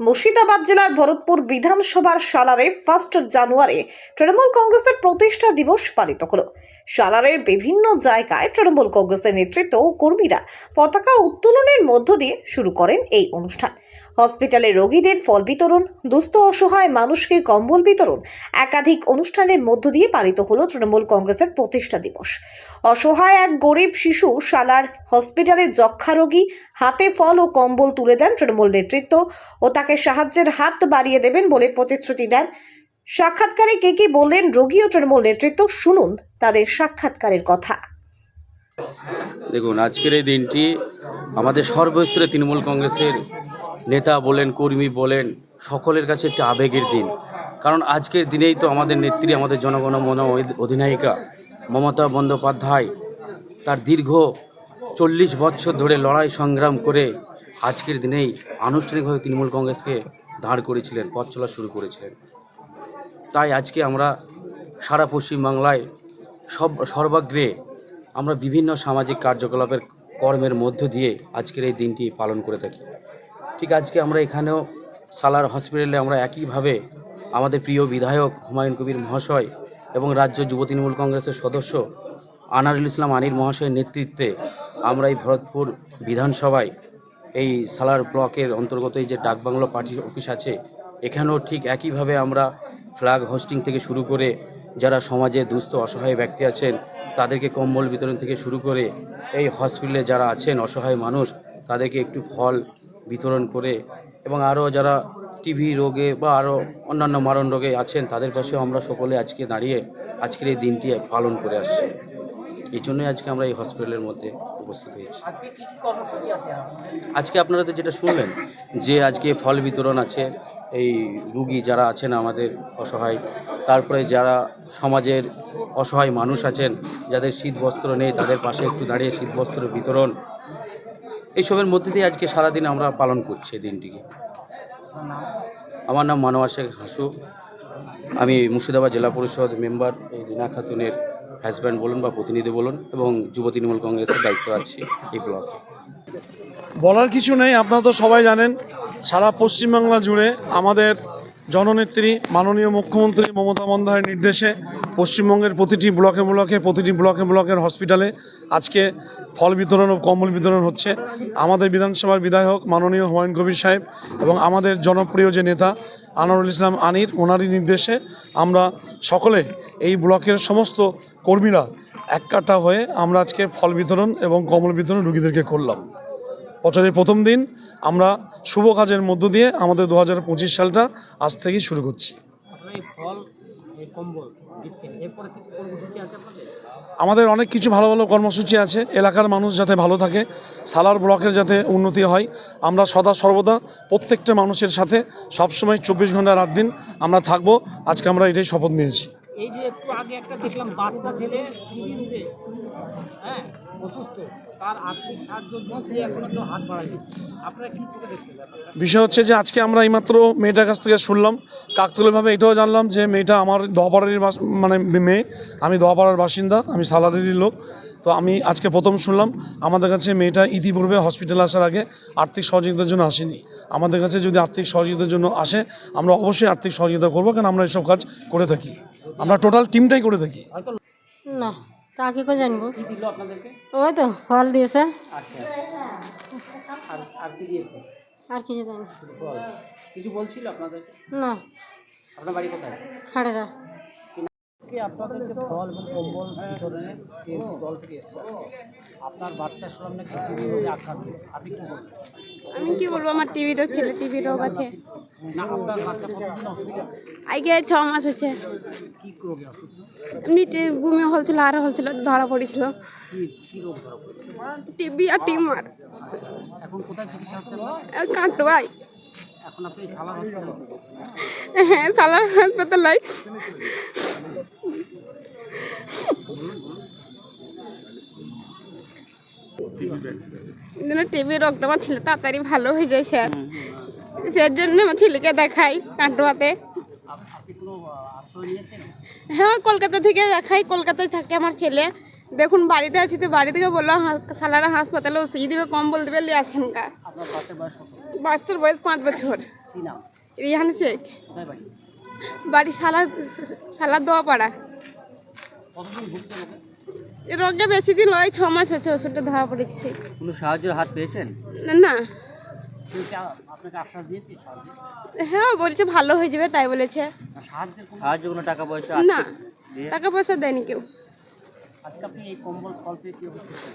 মুর্শিদাবাদ জেলার ভরতপুর বিধানসভার সালারে first January Trinamool কংগ্রেসের প্রতিষ্ঠা দিবস পালিত হল। সালারের বিভিন্ন জায়গায় তৃণমূল কংগ্রেসের নেতৃত্ব ও কর্মীরা পতাকা উত্তোলনের মধ্য দিয়ে শুরু করেন এই অনুষ্ঠান। হসপিটালে রোগীদের ফল বিতরণ, দুস্থ অসহায় মানুষকে কম্বল বিতরণ, একাধিক অনুষ্ঠানের মধ্য দিয়ে পালিত হল তৃণমূল কংগ্রেসের প্রতিষ্ঠা দিবস। অসহায় এক গরিব শিশু শালার হসপিটালে যক্ষা রোগী, হাতে ফল ও কম্বল তুলে দেন তৃণমূল নেতৃত্ব ও তাকে সাহায্যের হাত বাড়িয়ে দেবেন বলে প্রতিশ্রুতি দেন। সাক্ষাৎকারে কে কি বললেন রোগী ও তৃণমূল নেতৃত্ব, শুনুন তাদের সাক্ষাৎকারের কথা। দেখুন, আজকের এই দিনটি আমাদের সর্বস্তরে তৃণমূল কংগ্রেসের নেতা বলেন, কর্মী বলেন, সকলের কাছে একটি আবেগের দিন। কারণ আজকের দিনেই তো আমাদের নেত্রী, আমাদের জনগণ মন অধিনায়িকা মমতা বন্দ্যোপাধ্যায় তার দীর্ঘ চল্লিশ বছর ধরে লড়াই সংগ্রাম করে আজকের দিনেই আনুষ্ঠানিকভাবে তৃণমূল কংগ্রেসকে দাঁড় করেছিলেন, পথ চলা শুরু করেছিলেন। তাই আজকে আমরা সারা পশ্চিমবাংলায় সব, সর্বাগ্রে আমরা বিভিন্ন সামাজিক কার্যকলাপের কর্মের মধ্য দিয়ে আজকের এই দিনটি পালন করে থাকি। ঠিক আজকে আমরা এখানেও সালার হসপিটালে আমরা একইভাবে আমাদের প্রিয় বিধায়ক হুমায়ুন কবির মহাশয় এবং রাজ্য যুব তৃণমূল কংগ্রেসের সদস্য আনারুল ইসলাম আনির মহাশয়ের নেতৃত্বে আমরা এই ভরতপুর বিধানসভায় এই সালার ব্লকের অন্তর্গত এই যে ডাকবাংলো পার্টি অফিস আছে, এখানেও ঠিক একইভাবে আমরা ফ্ল্যাগ হোস্টিং থেকে শুরু করে যারা সমাজে দুস্থ, অসহায় ব্যক্তি আছেন, তাদেরকে কম্বল বিতরণ থেকে শুরু করে এই হসপিটালে যারা আছেন, অসহায় মানুষ, তাদেরকে একটু ফল বিতরণ করে এবং আরও যারা টিভি রোগে বা আরও অন্যান্য মারণ রোগে আছেন তাদের পাশেও আমরা সকলে আজকে দাঁড়িয়ে আজকের এই দিনটি পালন করে আসছি। এই জন্যই আজকে আমরা এই হসপিটালের মধ্যে উপস্থিত হয়েছি। আজকে আপনারা তো যেটা শুনলেন যে আজকে ফল বিতরণ আছে এই রুগী যারা আছেন আমাদের অসহায় তারপরে যারা সমাজের অসহায় মানুষ আছেন যাদের শীত বস্ত্র নেই তাদের পাশে একটু দাঁড়িয়ে শীত বস্ত্র বিতরণ এইসবের মধ্যে দিয়ে আজকে সারাদিন আমরা পালন করছি এই দিনটিকে। আমার নাম মানোয়ার শেখ হাসু। আমি মুর্শিদাবাদ জেলা পরিষদ মেম্বার, এই রিনা খাতুনের হাজব্যান্ড বলুন বা প্রতিনিধি বলুন এবং যুব তৃণমূল কংগ্রেসের দায়িত্ব আছে এই ব্লকে। বলার কিছু নেই, আপনারা তো সবাই জানেন, সারা পশ্চিমবাংলা জুড়ে আমাদের জননেত্রী, মাননীয় মুখ্যমন্ত্রী মমতা বন্দ্যোপাধ্যায়ের নির্দেশে পশ্চিমবঙ্গের প্রতিটি ব্লকে ব্লকে, প্রতিটি ব্লকে ব্লকের হসপিটালে আজকে ফল বিতরণ ও কম্বল বিতরণ হচ্ছে। আমাদের বিধানসভার বিধায়ক, মাননীয় হুমায়ুন কবির সাহেব এবং আমাদের জনপ্রিয় যে নেতা আনোয়ারুল ইসলাম আনির, ওনারই নির্দেশে আমরা সকলে এই ব্লকের সমস্ত কর্মীরা এককাটা হয়ে আমরা আজকে ফল বিতরণ এবং কম্বল বিতরণ রুগীদেরকে করলাম। বছরের প্রথম দিন আমরা শুভ কাজের মধ্য দিয়ে আমাদের দু হাজার পঁচিশ সালটা আজ থেকেই শুরু করছি। আমাদের অনেক কিছু ভালো ভালো কর্মসূচি আছে এলাকার মানুষ যাতে ভালো থাকে সালার ব্লকের যাতে উন্নতি হয় আমরা সদা সর্বদা প্রত্যেকটা মানুষের সাথে সবসময় চব্বিশ ঘণ্টা রাত দিন আমরা থাকব আজকে আমরা এটাই শপথ নিয়েছি। এই যে একটু আগে একটা দেখলাম বাচ্চা ছেলে হ্যাঁ অসুস্থ। তার আর্থিক সাহায্যের মধ্যে এখনও কেউ হাত বাড়ায়নি আপনারা কি চোখে দেখছেন বিষয় হচ্ছে যে আজকে আমরা এইমাত্র মেয়েটার কাছ থেকে শুনলাম কাকতুলিভাবে এটাও জানলাম যে মেয়েটা আমার দোয়াপাড়ারই বাস- মানে মেয়ে আমি দোয়াপাড়ার বাসিন্দা আমি সালারেরই লোক। তো আমি আজকে প্রথম শুনলাম আমাদের কাছে মেয়েটা ইতিপূর্বে হসপিটাল আসার আগে আর্থিক সহযোগিতার জন্য আসেনি। আমাদের কাছে যদি আর্থিক সহযোগিতার জন্য আসে আমরা অবশ্যই আর্থিক সহযোগিতা করব কারণ আমরা এসব কাজ করে থাকি। আমরা টোটাল টিমটাই করে থাকি। না। তা কি করে জানব? কি দিল আপনাদেরকে? ওই তো ফল দিয়েছে। আচ্ছা। আর আর কি দিয়েছে? আর কিছু দেয়নি। কিছু বলছিল আপনাদের? না। আপনার বাড়ি কোথায়? খাড়েরা। আজকে আপনাদেরকে ফল এবং কম্বল বিতরণে দল থেকে এসেছে আপনার বাচ্চা শুনলাম নাকি টিভি রোগে আক্রান্ত আপনি কি বলবেন? আমি কি বলব? আমার টিভি রোগ ছেলে টিভি রোগ আছে। না আপনার বাচ্চা কতদিন অসুস্থ? আগে ছ মাস হচ্ছে কি রোগে অসুস্থ? এমনি বমি হলছিল আর হলছিল ধরা পড়েছিল। কি কি রোগ ধরা পড়েছে টিবি আর টিউমার। এখন কোথায় চিকিৎসা হচ্ছে আপনার? হ্যাঁ সালার হাসপাতালে টিবি রোগটা আমার ছেলে তাড়াতাড়ি ভালো হয়ে যায় স্যার সেই জন্য আমার ছেলেকে দেখাই কাটোয়াতে। হ্যাঁ কলকাতা থেকে দেখাই কলকাতায় থাকে আমার ছেলে। দেখুন বাড়িতে আছি তো বাড়ি থেকে বলল হা- সালারা হাসপাতালে ওষুধ দিবে কম্বল দেবে লিয়ে আসেন গা। আপনার বাচ্চার বয়স বয়স পাঁচ বছর। রিহান শেখ। বাড়ি? বাড়ি সালা সালা দোয়া পাড়া কতদিন রোগটা বেশি দিন নয় ছ মাস হচ্ছে ওষুধটা ধরা পড়েছে। সেই কোনো সাহায্যের হাত পেয়েছেন? না হ্যাঁ বলছে ভালো হয়ে যাবে তাই বলেছে। সাহায্য কোনো টাকা পয়সা না টাকা পয়সা দেয়নি কেউ। আজকে আপনি এই কম্বল ফল পেয়ে কি অবস্থা?